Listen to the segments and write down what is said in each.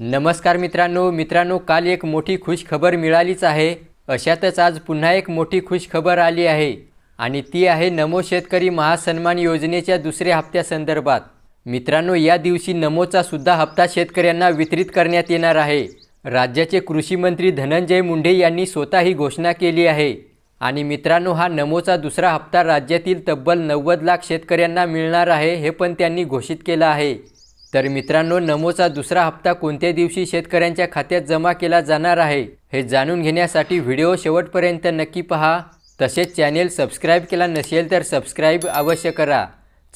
नमस्कार मित्रांनो मित्रांनो काल एक मोठी खुश खबर मिळालीच आहे. अशातच आज पुन्हा एक मोठी खुश खबर आली आहे. आणि ती आहे नमो शेतकरी महासन्मान योजनेच्या दुसऱ्या हप्त्यासंदर्भात मित्रांनो या दिवशी नमोचा सुद्धा हप्ता शेतकऱ्यांना वितरित करण्यात येणार आहे. राज्याचे कृषी मंत्री धनंजय मुंडे यांनी स्वतः ही घोषणा केली आहे. आणि मित्रांनो हा नमोचा दुसरा हप्ता राज्यातील तब्बल नव्वद लाख शेतकऱ्यांना मिळणार आहे हे पण त्यांनी घोषित केलं आहे. तर मित्रांनो नमोचा दुसरा हप्ता कोणत्या दिवशी शेतकऱ्यांच्या खात्यात जमा केला जाणार आहे हे जाणून घेण्यासाठी व्हिडिओ शेवटपर्यंत नक्की पहा. तसेच चॅनेल सबस्क्राईब केला नसेल तर सबस्क्राईब अवश्य करा.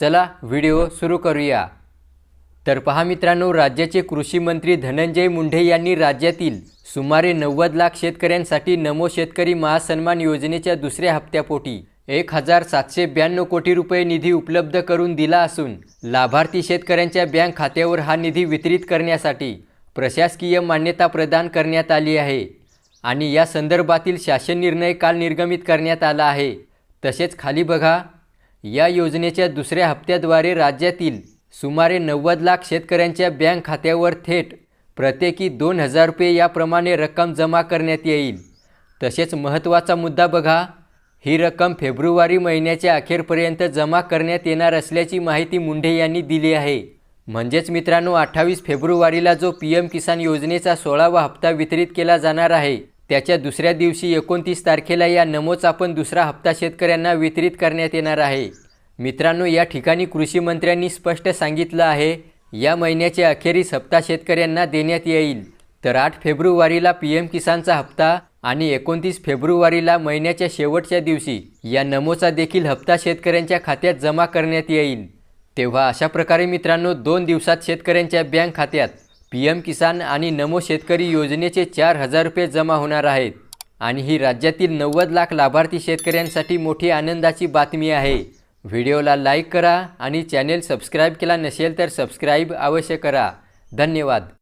चला व्हिडिओ सुरू करूया. तर पहा मित्रांनो राज्याचे कृषी मंत्री धनंजय मुंढे यांनी राज्यातील सुमारे नव्वद लाख शेतकऱ्यांसाठी नमो शेतकरी महासन्मान योजनेच्या दुसऱ्या हप्त्यापोटी एक हजार सातशे ब्याण्णव कोटी रुपये निधी उपलब्ध करून दिला असून लाभार्थी शेतकऱ्यांच्या बँक खात्यावर हा निधी वितरित करण्यासाठी प्रशासकीय मान्यता प्रदान करण्यात आली आहे आणि या संदर्भातील शासन निर्णय काल निर्गमित करण्यात आला आहे. तसेच खाली बघा या योजनेच्या दुसऱ्या हप्त्याद्वारे राज्यातील सुमारे नव्वद लाख शेतकऱ्यांच्या बँक खात्यावर थेट प्रत्येकी दोन हजार रुपये याप्रमाणे रक्कम जमा करण्यात येईल. तसेच महत्त्वाचा मुद्दा बघा ही रक्कम फेब्रुवारी महिन्याच्या अखेरपर्यंत जमा करण्यात येणार असल्याची माहिती मुंढे यांनी दिली आहे. म्हणजेच मित्रांनो अठ्ठावीस फेब्रुवारीला जो पी एम किसान योजनेचा सोळावा हप्ता वितरित केला जाणार आहे त्याच्या दुसऱ्या दिवशी एकोणतीस तारखेला या नमोचा पण दुसरा हप्ता शेतकऱ्यांना वितरित करण्यात येणार आहे. मित्रांनो या ठिकाणी कृषी मंत्र्यांनी स्पष्ट सांगितलं आहे या महिन्याच्या अखेरीस हप्ता शेतकऱ्यांना देण्यात येईल. तर आठ फेब्रुवारीला पी एम किसानचा हप्ता आणि एकोणतीस फेब्रुवारीला महिन्याच्या शेवटच्या दिवशी या नमोचा देखील हप्ता शेतकऱ्यांच्या खात्यात जमा करण्यात येईल. तेव्हा अशा प्रकारे मित्रांनो दोन दिवसात शेतकऱ्यांच्या बँक खात्यात पी एम किसान आणि नमो शेतकरी योजनेचे चार हजार रुपये जमा होणार आहेत. आणि ही राज्यातील नव्वद लाख लाभार्थी शेतकऱ्यांसाठी मोठी आनंदाची बातमी आहे. व्हिडिओला लाईक करा आणि चॅनेल सबस्क्राईब केला नसेल तर सबस्क्राईब अवश्य करा. धन्यवाद.